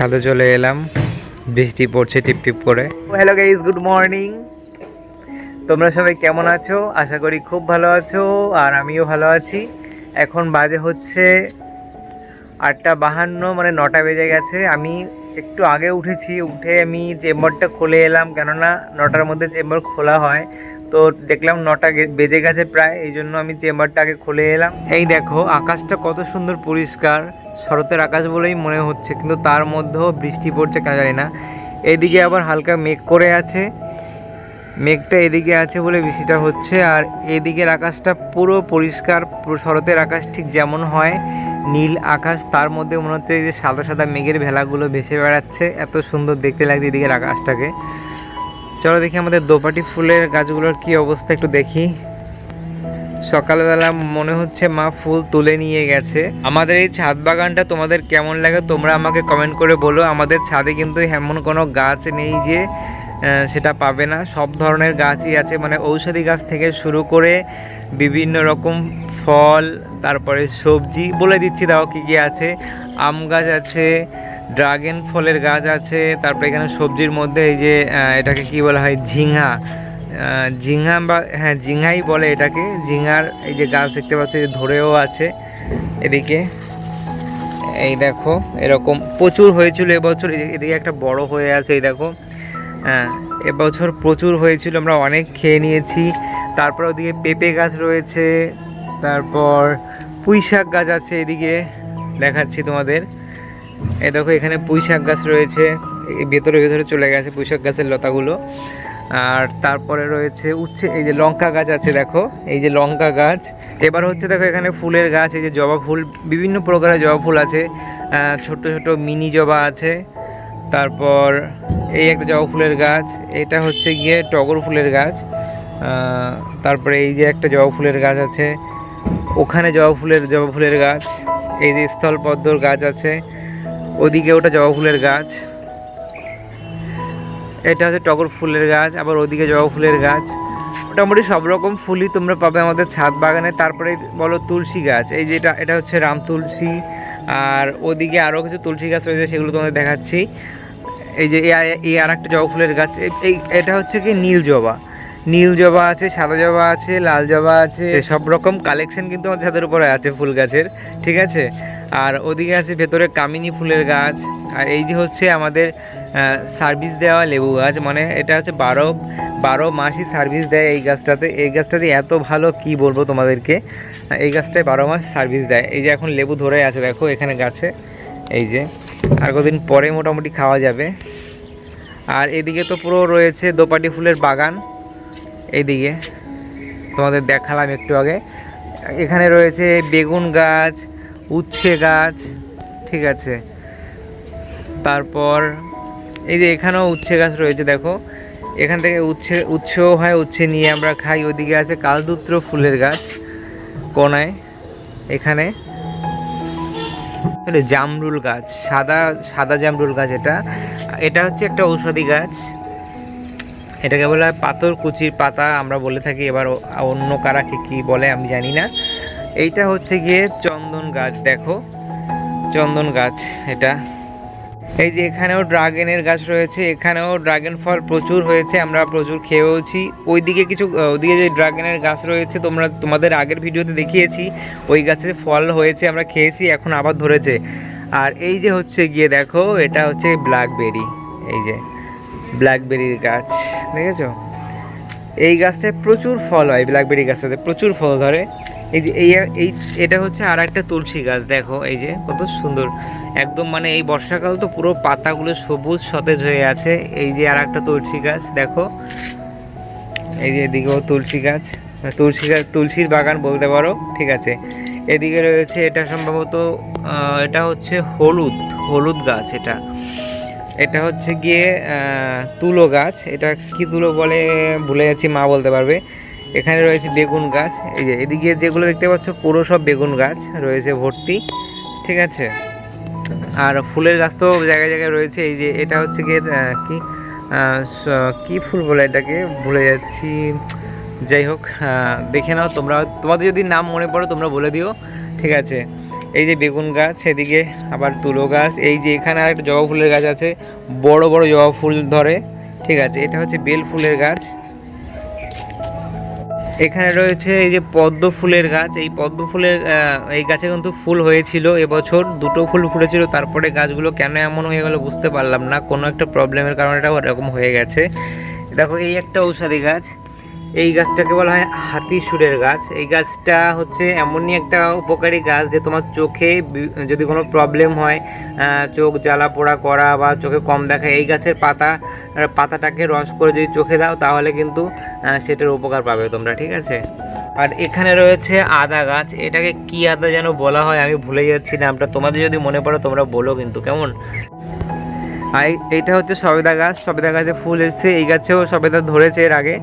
ছাদে চলে এলাম। বৃষ্টি পড়ছে টিপ টিপ করে। হ্যালো গাইজ গুড মর্নিং তোমরা সবাই কেমন আছো? আশা করি খুব ভালো আছো আর আমিও ভালো আছি। এখন বাজে হচ্ছে আটটা বাহান্ন মানে নটা বেজে গেছে। আমি একটু আগে উঠেছি উঠে আমি চেম্বারটা খুলে এলাম কেননা নটার মধ্যে চেম্বার খোলা হয়। তো দেখলাম নটা বেজে গেছে প্রায় এই জন্য আমি চেম্বারটা আগে খুলে এলাম। এই দেখো আকাশটা কত সুন্দর পরিষ্কার। শরতের আকাশ বলেই মনে হচ্ছে, কিন্তু তার মধ্যেও বৃষ্টি পড়ছে কেন জানি না। এদিকে আবার হালকা মেঘ করে আছে। মেঘটা এদিকে আছে বলে বৃষ্টিটা হচ্ছে, আর এদিকের আকাশটা পুরো পরিষ্কার, পুরো শরতের আকাশ ঠিক যেমন হয়, নীল আকাশ, তার মধ্যে মনে হচ্ছে এই যে সাদা সাদা মেঘের ভেলাগুলো ভেসে বেড়াচ্ছে, এত সুন্দর দেখতে লাগছে এদিকের আকাশটাকে। চলো দেখি আমাদের দোপাটি ফুলের গাছগুলোর কি অবস্থা, একটু দেখি। সকালবেলা মনে হচ্ছে মা ফুল তুলে নিয়ে গেছে। আমাদের এই ছাদ বাগানটা তোমাদের কেমন লাগে তোমরা আমাকে কমেন্ট করে বলো। আমাদের ছাদে কিন্তু এমন কোনো গাছ নেই যে সেটা পাবে না। সব ধরনের গাছই আছে। মানে ঔষধি গাছ থেকে শুরু করে বিভিন্ন রকম ফল, তারপরে সবজি বলে দিচ্ছি দাও কী কী আছে। আম গাছ আছে, ড্রাগন ফলের গাছ আছে, তারপরে এখানে সবজির মধ্যে এই যে এটাকে কি বলা হয়, ঝিঙা। ঝিঙা বা হ্যাঁ ঝিঙাই বলে এটাকে। ঝিঙার এই যে গাছ দেখতে পাচ্ছ যে ধরেও আছে এদিকে। এই দেখো, এরকম প্রচুর হয়েছিল এবছর। এদিকে একটা বড় হয়ে আছে, এই দেখো। হ্যাঁ এবছর প্রচুর হয়েছিল, আমরা অনেক খেয়ে নিয়েছি। তারপর ওদিকে পেঁপে গাছ রয়েছে, তারপর পুঁই শাক গাছ আছে এদিকে, দেখাচ্ছি তোমাদের। এই দেখো, এখানে পুঁই শাক গাছ রয়েছে। ভেতরে ভেতরে চলে গেছে পুঁই শাক গাছের লতাগুলো। আর তারপরে রয়েছে উচ্ছে, এই যে লঙ্কা গাছ আছে, দেখো, এই যে লঙ্কা গাছ। এবার হচ্ছে, দেখো, এখানে ফুলের গাছ, এই যে জবা ফুল, বিভিন্ন প্রকারের জবা ফুল আছে। ছোট ছোট মিনি জবা আছে। তারপর এই একটা জবা ফুলের গাছ, এটা হচ্ছে গিয়ে টগর ফুলের গাছ। তারপরে এই যে একটা জবা ফুলের গাছ আছে। ওখানে জবা ফুলের জবা ফুলের গাছ। এই যে স্থলপদ্মর গাছ আছে। ওদিকে ওটা জবা ফুলের গাছ। এটা হচ্ছে টগর ফুলের গাছ, আবার ওদিকে জবা ফুলের গাছ। মোটামুটি সব রকম ফুলই তোমরা পাবে আমাদের ছাদ বাগানে। তারপরে বলো তুলসী গাছ, এই যে এটা হচ্ছে রাম তুলসী। আর ওদিকে আরও কিছু তুলসী গাছ রয়েছে, সেগুলো তোমাদের দেখাচ্ছি। এই যে এই- আর একটা জবা ফুলের গাছ, এই এটা হচ্ছে কি নীল জবা। নীল জবা আছে, সাদা জবা আছে, লাল জবা আছে সব রকম কালেকশন কিন্তু আমাদের ছাদের উপরে আছে ফুল গাছের, ঠিক আছে? আর ওদিকে আছে ভেতরে কামিনী ফুলের গাছ, আর এই যে হচ্ছে আমাদের সার্ভিস দেওয়া লেবু গাছ। মানে এটা হচ্ছে বারো বারো মাসই সার্ভিস দেয় এই গাছটাতে। এই গাছটাতে এত ভালো কি বলব তোমাদেরকে? এই গাছটায় বারো মাস সার্ভিস দেয়। এই যে এখন লেবু ধরে আছে, দেখো এখানে গাছে। এই যে, আর কদিন পরে মোটামুটি খাওয়া যাবে। আর এদিকে তো পুরো রয়েছে দোপাটি ফুলের বাগান। এইদিকে, তোমাদের দেখালাম একটু আগে। এখানে রয়েছে বেগুন গাছ, উচ্ছে গাছ, ঠিক আছে। তারপর এই যে এখানেও উচ্ছে গাছ রয়েছে, দেখো। এখান থেকে উচ্ছে, উচ্ছেও হয়, উচ্ছে নিয়ে আমরা খাই। ওদিকে আছে কালদূত্র ফুলের গাছ কোনায়, এখানে। জামরুল গাছ, সাদা সাদা জামরুল গাছ এটা। এটা হচ্ছে একটা ঔষধি গাছ। এটাকে বলা পাথর কুচির পাতা, আমরা বলে থাকি। এবার অন্য কারাকে কি বলে আমি জানি না। এইটা হচ্ছে গিয়ে চন্দন গাছ, দেখো। চন্দন গাছ এটা। এই যে এখানেও ড্রাগনের গাছ রয়েছে, এখানেও ড্রাগন ফল প্রচুর হয়েছে, আমরা প্রচুর খেয়েওছি। ওইদিকে কিছু ওইদিকে যে ড্রাগনের গাছ রয়েছে, তোমরা, তোমাদের আগের ভিডিওতে দেখিয়েছি, ওই গাছে ফল হয়েছে, আমরা খেয়েছি, এখন আবার ধরেছে। আর এই যে হচ্ছে গিয়ে দেখো, এটা হচ্ছে ব্ল্যাকবেরি, এই যে ব্ল্যাকবেরির গাছ, দেখেছ? এই গাছটায় প্রচুর ফল হয়, ব্ল্যাকবেরি গাছটাতে প্রচুর ফল ধরে। এই যে এই এই এটা হচ্ছে আর একটা তুলসী গাছ, দেখো, এই যে কত সুন্দর। একদম মানে এই বর্ষাকাল তো পুরো পাতাগুলো সবুজ সতেজ হয়ে আছে। এই যে আর একটা তুলসী গাছ, দেখো। এই যে এদিকেও তুলসী গাছ। তুলসী গাছ, তুলসীর বাগান বলতে পারো, ঠিক আছে। এদিকে রয়েছে এটা সম্ভবত এটা হচ্ছে হলুদ হলুদ গাছ এটা। এটা হচ্ছে গিয়ে তুলো গাছ। এটা কি তুলো বলে, ভুলে যাচ্ছি, মা বলতে পারবে। এখানে রয়েছে বেগুন গাছ। এই যে এদিকে যেগুলো দেখতে পাচ্ছ, পুরো সব বেগুন গাছ রয়েছে ভর্তি, ঠিক আছে? আর ফুলের গাছ তো জায়গায় জায়গায় রয়েছে। এই যে এটা হচ্ছে গিয়ে কি কি ফুল বলে এটাকে? ভুলে যাচ্ছি। যাই হোক দেখে নাও তোমরা। তোমাদের যদি নাম মনে পড়ো, তোমরা বলে দিও, ঠিক আছে? এই যে বেগুন গাছ, এদিকে আবার তুলো গাছ। এই যে এখানে আর একটা জবা ফুলের গাছ আছে, বড় বড় জবা ফুল ধরে, ঠিক আছে? এটা হচ্ছে বেল ফুলের গাছ। এখানে রয়েছে এই যে পদ্ম ফুলের গাছ। এই পদ্ম ফুলের এই গাছে কিন্তু ফুল হয়েছিল এবছর। দুটো ফুল ফুটেছিল, তারপরে গাছগুলো কেন এমন হয়ে গেলো বুঝতে পারলাম না। কোনো একটা প্রবলেমের কারণে এটা ওরকম হয়ে গেছে। দেখো, এই একটা ঔষধি গাছ। এই গাছটাকে বলা হয় হাতি সুরের গাছ। এই গাছটা হচ্ছে এমনই একটা উপকারী গাছ যে তোমার চোখে যদি কোনো প্রবলেম হয় চোখ জ্বালা পোড়া করা বা চোখে কম দেখা, এই গাছের পাতা পাতাটাকে রস করে যদি চোখে দাও, তাহলে কিন্তু সেটার উপকার পাবে তোমরা, ঠিক আছে? আর এখানে রয়েছে আদা গাছ। এটাকে কি আদা যেন বলা হয়, আমি ভুলে যাচ্ছি নামটা। তোমাদের যদি মনে পড়ে, তোমরা বলো কিন্তু, কেমন? আর এই- এইটা হচ্ছে সবেদা গাছ। সবেদা গাছে ফুল এসছে। এই গাছেও সবেদা ধরেছে এর আগে।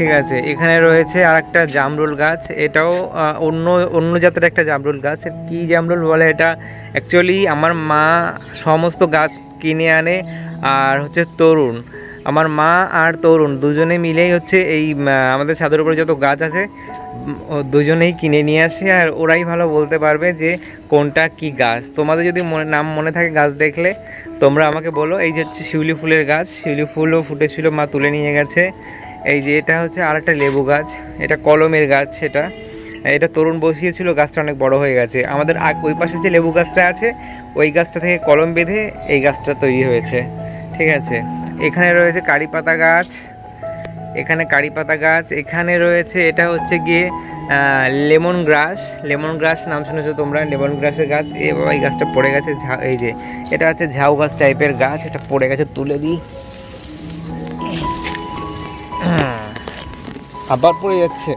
ঠিক আছে। এখানে রয়েছে আর একটা জামরুল গাছ। এটাও অন্য অন্য জাতের একটা জামরুল গাছ। কি জামরুল বলে এটা? অ্যাকচুয়ালি আমার মা সমস্ত গাছ কিনে আনে আর হচ্ছে তরুণ। আমার মা আর তরুণ দুজনে মিলেই হচ্ছে এই আমাদের ছাদের উপরে যত গাছ আছে দুজনেই কিনে নিয়ে আসে আর ওরাই ভালো বলতে পারবে যে কোনটা কি গাছ। তোমাদের যদি মনে, নাম মনে থাকে গাছ দেখলে, তোমরা আমাকে বলো। এই যে হচ্ছে শিউলি ফুলের গাছ। শিউলি ফুলও ফুটেছিল, মা তুলে নিয়ে গেছে। এই যে এটা হচ্ছে আর একটা লেবু গাছ, এটা কলমের গাছ সেটা এটা তরুণ বসিয়েছিল, গাছটা অনেক বড় হয়ে গেছে। আমাদের ওই পাশে যে লেবু গাছটা আছে, ওই গাছটা থেকে কলম বেঁধে এই গাছটা তৈরি হয়েছে। ঠিক আছে? এখানে রয়েছে কারি পাতা গাছ, এখানে কারি পাতা গাছ, এখানে রয়েছে এটা হচ্ছে গিয়ে লেমন গ্রাস। লেমন গ্রাস নাম শুনেছো তোমরা? লেমন গ্রাসের গাছ, এ বাবা এই গাছটা পড়ে গেছে এই যে, এটা হচ্ছে ঝাউ গাছ টাইপের গাছ, এটা পড়ে গেছে, তুলে দিই। আবার পড়ে যাচ্ছে।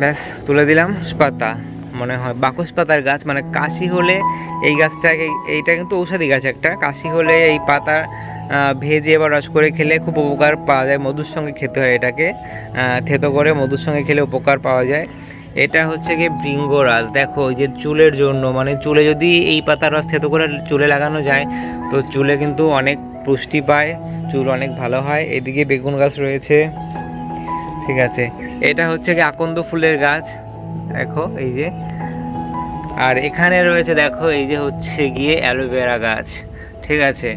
ব্যাস, তুলে দিলাম পাতা। মনে হয় বাকস পাতার গাছ মানে কাশি হলে এই গাছটাকে, এইটা কিন্তু ঔষধি গাছ একটা। কাশি হলে এই পাতা ভেজে বা রস করে খেলে খুব উপকার পাওয়া যায়। মধুর সঙ্গে খেতে হয় এটাকে। থেতো করে মধুর সঙ্গে খেলে উপকার পাওয়া যায়। এটা হচ্ছে গিয়ে বৃঙ্গরাজ দেখো ওই যে চুলের জন্য মানে চুলে যদি এই পাতার রস থেতো করে চুলে লাগানো যায়, তো চুলে কিন্তু অনেক পুষ্টি পায়, চুল অনেক ভালো হয়। এদিকে বেগুন গাছ রয়েছে, ঠিক আছে। এটা হচ্ছে কি আকন্দ ফুলের গাছ, দেখো, এই যে। আর এখানে রয়েছে, দেখো, এই যে হচ্ছে গিয়ে অ্যালোভেরা গাছ, ঠিক আছে।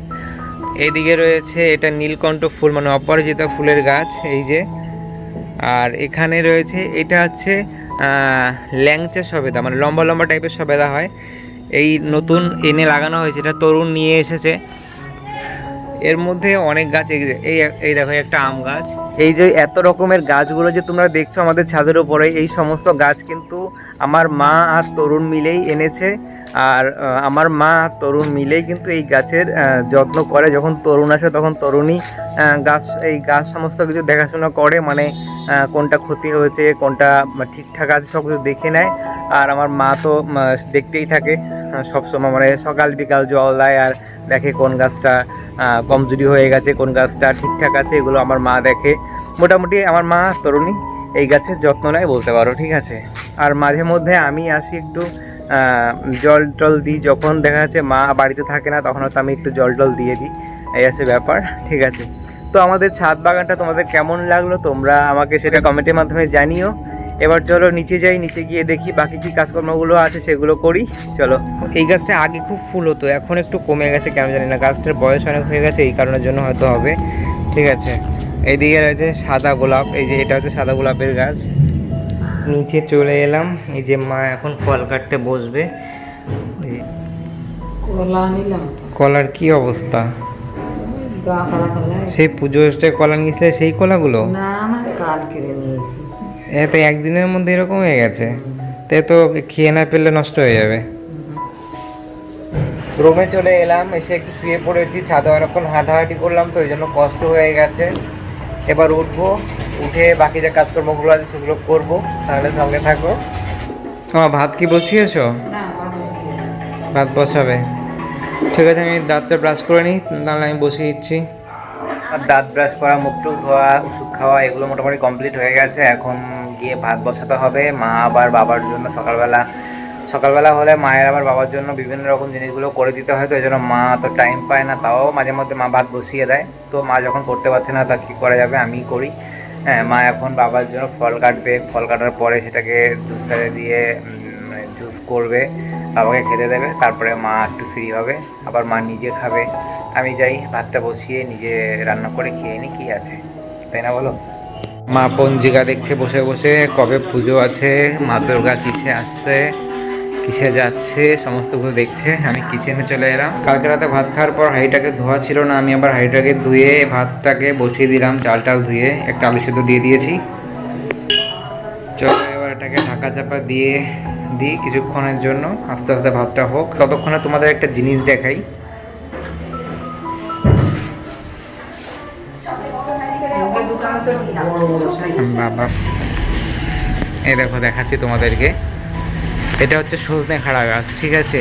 এদিকে রয়েছে, এটা নীলকণ্ঠ ফুল মানে অপরাজিতা ফুলের গাছ, এই যে। আর এখানে রয়েছে, এটা হচ্ছে ল্যাংচা সবেদা মানে লম্বা লম্বা টাইপের সবেদা হয়। এই নতুন এনে লাগানো হয়েছে, এটা তরুণ নিয়ে এসেছে। এর মধ্যে অনেক গাছ, এই এই দেখো একটা আম গাছ। এই যে, এত রকমের গাছগুলো যে তোমরা দেখছ আমাদের ছাদের উপরে, এই সমস্ত গাছ কিন্তু আমার মা আর তরুণ মিলেই এনেছে। আর আমার মা তরুণ মিলেই কিন্তু এই গাছের যত্ন করে। যখন তরুণ আসে, তখন তরুণী গাছ, এই গাছ সমস্ত কিছু দেখাশোনা করে। মানে কোনটা ক্ষতি হয়েছে, কোনটা ঠিকঠাক আছে, সব কিছু দেখে নেয়। আর আমার মা তো দেখতেই থাকে সব সময় মানে সকাল বিকাল জল দেয় আর দেখে কোন গাছটা কমজোরি হয়ে গেছে, কোন গাছটা ঠিকঠাক আছে, এগুলো আমার মা দেখে। মোটামুটি আমার মা, তরুণী, এই গাছের যত্ন নেয় বলতে পারো, ঠিক আছে? আর মাঝে মধ্যে আমি আসি একটু জল টল দিই। যখন দেখা যাচ্ছে মা বাড়িতে থাকে না, তখন হয়তো আমি একটু জল টল দিয়ে দিই। এই আছে ব্যাপার, ঠিক আছে। তো আমাদের ছাদ বাগানটা তোমাদের কেমন লাগল তোমরা আমাকে সেটা কমেন্টের মাধ্যমে জানিও। এবার চলো নিচে যাই, নিচে গিয়ে দেখি বাকি কি কাজকর্মগুলো আছে, সেগুলো করি। চলো। এই গাছটা আগে খুব ফুল হতো, এখন একটু কমে গেছে, কেন জানি না। গাছটার বয়স অনেক হয়ে গেছে, এই কারণের জন্য হয়তো হবে। ঠিক আছে। এইদিকে রয়েছে সাদা গোলাপ, এই যে এটা হচ্ছে সাদা গোলাপের গাছ। নিচে চলে এলাম। এই যে মা এখন ফল কাটতে বসবে। কলার কি অবস্থা? সেই পুজো কলা নিয়েছিলে সেই কলাগুলো? এতে একদিনের মধ্যে এরকম হয়ে গেছে। তে তো খেয়ে না পেলে নষ্ট হয়ে যাবে। রুমে চলে এলাম এসে একটু শুয়ে পড়েছি। ছাদে অনেকক্ষণ হাঁটাহাঁটি করলাম তো ওই জন্য কষ্ট হয়ে গেছে। এবার উঠবো। উঠে বাকি যে কাজকর্মগুলো আছে সেগুলো করব তাহলে সঙ্গে থাকো। আমার ভাত কি বসিয়েছো। ভাত বসাবে। ঠিক আছে আমি দাঁতটা ব্রাশ করে নিই তাহলে আমি বসিয়ে দিচ্ছি। আর দাঁত ব্রাশ করা মুখ টুক ধোয়া ওষুধ খাওয়া এগুলো মোটামুটি কমপ্লিট হয়ে গেছে। এখন গিয়ে ভাত বসাতে হবে। মা আবার বাবার জন্য সকালবেলা সকালবেলা হলে মায়ের আবার বাবার জন্য বিভিন্ন রকম জিনিসগুলো করে দিতে হয় তো এই জন্য মা তো টাইম পায় না তাও মাঝে মধ্যে মা ভাত বসিয়ে দেয়। তো মা যখন করতে পারছে না তা কী করা যাবে? আমিই করি। হ্যাঁ মা এখন বাবার জন্য ফল কাটবে। ফল কাটার পরে সেটাকে জুসারে দিয়ে জুস করবে, বাবাকে খেতে দেবে, তারপরে মা একটু ফ্রি হবে। আবার মা নিজে খাবে। আমি যাই, ভাতটা বসিয়ে নিজে রান্না করে খেয়ে নিই কী আছে? তাই না বলো? মা পঞ্জিকা দেখছে বসে বসে, কবে পুজো আছে, মা দুর্গা কিসে আসছে? কিসে যাচ্ছে সমস্ত কিছু দেখছে আমি কিচেনে চলে এলাম। কালকে রাতে ভাত খাওয়ার পর হাঁড়িটাকে ধোয়া ছিল না আমি আবার হাঁড়িটাকে ধুয়ে ভাতটাকে বসিয়ে দিলাম চালটাও ধুয়ে একটা আলু সেদ্ধ দিয়ে দিয়েছি। চলো এবার এটাকে ঢাকা চাপা দিয়ে দিই কিছুক্ষণের জন্য আস্তে আস্তে ভাতটা হোক। ততক্ষণে তোমাদের একটা জিনিস দেখাই। বাবা। এই দেখো দেখাচ্ছি তোমাদেরকে। এটা হচ্ছে সজনে খাড়া গাছ, ঠিক আছে?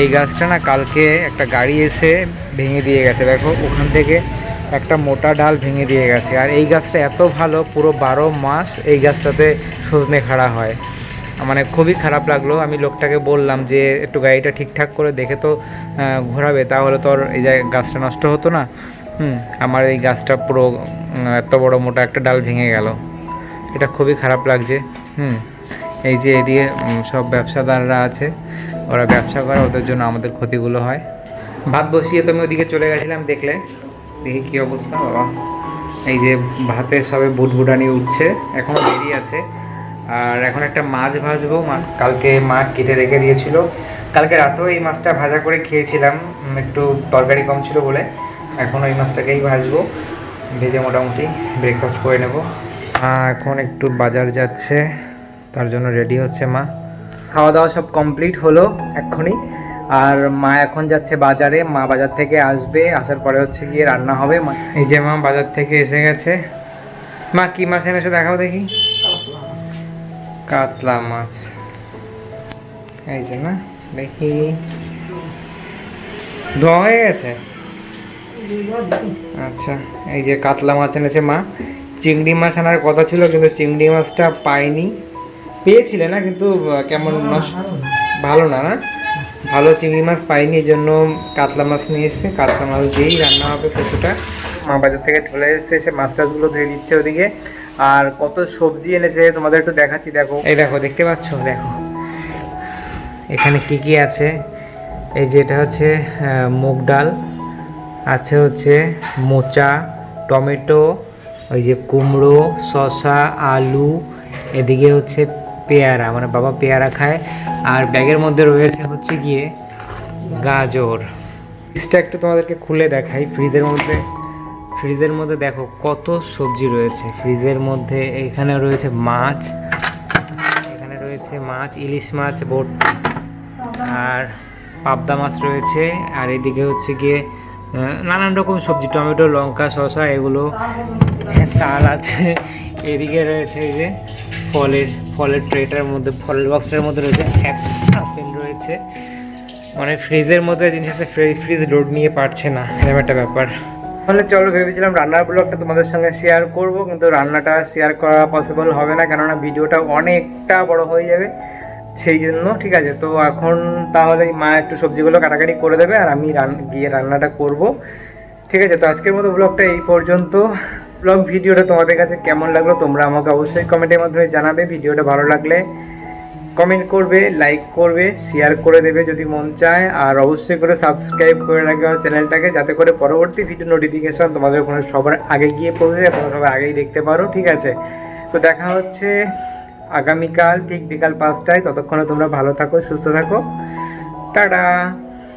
এই গাছটা না কালকে একটা গাড়ি এসে ভেঙে দিয়ে গেছে। দেখো, ওখান থেকে একটা মোটা ডাল ভেঙে দিয়ে গেছে। আর এই গাছটা এত ভালো, পুরো বারো মাস এই গাছটাতে সজনে খাড়া হয়। মানে খুবই খারাপ লাগল। আমি লোকটাকে বললাম যে, একটু গাড়িটা ঠিকঠাক করে দেখে তো ঘোরাবে, তাহলে তোর এই যে গাছটা নষ্ট হতো না। হুম, আমার এই গাছটা পুরো এত বড় মোটা একটা ডাল ভেঙে গেল। এটা খুবই খারাপ লাগছে। হুম। এই যে এদিকে সব ব্যবসাদাররা আছে। ওরা ব্যবসা করে, ওদের জন্য আমাদের ক্ষতিগুলো হয়। ভাত বসিয়ে তো আমি ওদিকে চলে গেছিলাম দেখলে। দেখি কী অবস্থা, বাবা। এই যে ভাতে সবে বুটবুটানি উঠছে এখনও দেরি আছে। আর এখন একটা মাছ ভাজবো, মা- কালকে মা কেটে রেখে দিয়েছিল। কালকে রাতেও এই মাছটা ভাজা করে খেয়েছিলাম একটু তরকারি কম ছিল বলে। এখন ওই মাছটাকেই ভাজবো। ভেজে মোটামুটি ব্রেকফাস্ট করে নেব। এখন একটু বাজার যাচ্ছে। তার জন্য রেডি হচ্ছে মা। খাওয়া দাওয়া সব কমপ্লিট হলো এক্ষুনি। আর মা এখন যাচ্ছে বাজারে। মা বাজার থেকে আসবে। আসার পরে হচ্ছে গিয়ে রান্না হবে। এই যে মা বাজার থেকে এসে গেছে। মা, কি মাছ এনেছো দেখাও দেখি। কাতলা মাছ। এই যে না দেখি। ধোয়া হয়ে গেছে? আচ্ছা এই যে কাতলা মাছ এনেছে মা। চিংড়ি মাছ আনার কথা ছিল, কিন্তু চিংড়ি মাছটা পাইনি। পেয়েছিলে না কিন্তু কেমন নষ্ট ভালো না। না ভালো চিংড়ি মাছ পাইনি এই জন্য কাতলা মাছ নিয়ে এসছে। কাতলা মাছ দিয়েই রান্না হবে কিছুটা মা বাজার থেকে চলে এসছে এসে মাছ টাছগুলো ধুয়ে দিচ্ছে ওদিকে। আর কত সবজি এনেছে তোমাদের একটু দেখাচ্ছি দেখো। এই দেখো দেখতে পাচ্ছ? দেখো। এখানে কি কি আছে? এই যে এটা হচ্ছে মুগ ডাল আছে হচ্ছে মোচা টমেটো ওই যে কুমড়ো শসা আলু এদিকে হচ্ছে পেয়ারা মানে বাবা পেয়ারা খায়। আর ব্যাগের মধ্যে রয়েছে হচ্ছে গিয়ে গাজর। ফ্রিজটা একটু তোমাদেরকে খুলে দেখাই। ফ্রিজের মধ্যে ফ্রিজের মধ্যে দেখো কত সবজি রয়েছে। ফ্রিজের মধ্যে এখানে রয়েছে মাছ, এখানে রয়েছে মাছ, ইলিশ মাছ, বোট আর পাবদা মাছ রয়েছে। আর এদিকে হচ্ছে গিয়ে নানান রকম সবজি, টমেটো, লঙ্কা, শসা, এগুলো, তাল আছে। এদিকে রয়েছে এই যে ফলের ফলের ট্রেটার মধ্যে, ফলের বক্সটার মধ্যে রয়েছে আপেল রয়েছে। মানে ফ্রিজের মধ্যে জিনিস আছে ফ্রিজ লোড নিয়ে পারছে না, এরকম একটা ব্যাপার। তাহলে চলো ভেবেছিলাম রান্নার ব্লগটা তোমাদের সঙ্গে শেয়ার করব, কিন্তু রান্নাটা শেয়ার করা পসিবল হবে না, কেননা ভিডিওটা অনেকটা বড় হয়ে যাবে। সেই জন্য, ঠিক আছে, তো এখন তাহলে মা একটু সবজিগুলো কাটাকাটি করে দেবে, আর আমি গিয়ে রান্নাটা করব। ঠিক আছে, তো আজকের মতো ব্লগটা এই পর্যন্ত। ব্লগ ভিডিওটা তোমাদের কাছে কেমন লাগল তোমরা আমাকে অবশ্যই কমেন্টের মাধ্যমে জানাবে। ভিডিওটা ভালো লাগলে কমেন্ট করবে লাইক করবে শেয়ার করে দেবে যদি মন চায়। আর অবশ্যই করে সাবস্ক্রাইব করে রাখবে আমার চ্যানেলটাকে যাতে করে পরবর্তী ভিডিও নোটিফিকেশন তোমাদের ওখানে সবার আগে গিয়ে পৌঁছে যায়, তোমরা সবার আগেই দেখতে পারো, ঠিক আছে? তো দেখা হচ্ছে আগামীকাল, ঠিক বিকাল পাঁচটায়। ততক্ষণে তোমরা ভালো থাকো, সুস্থ থাকো। টাটা!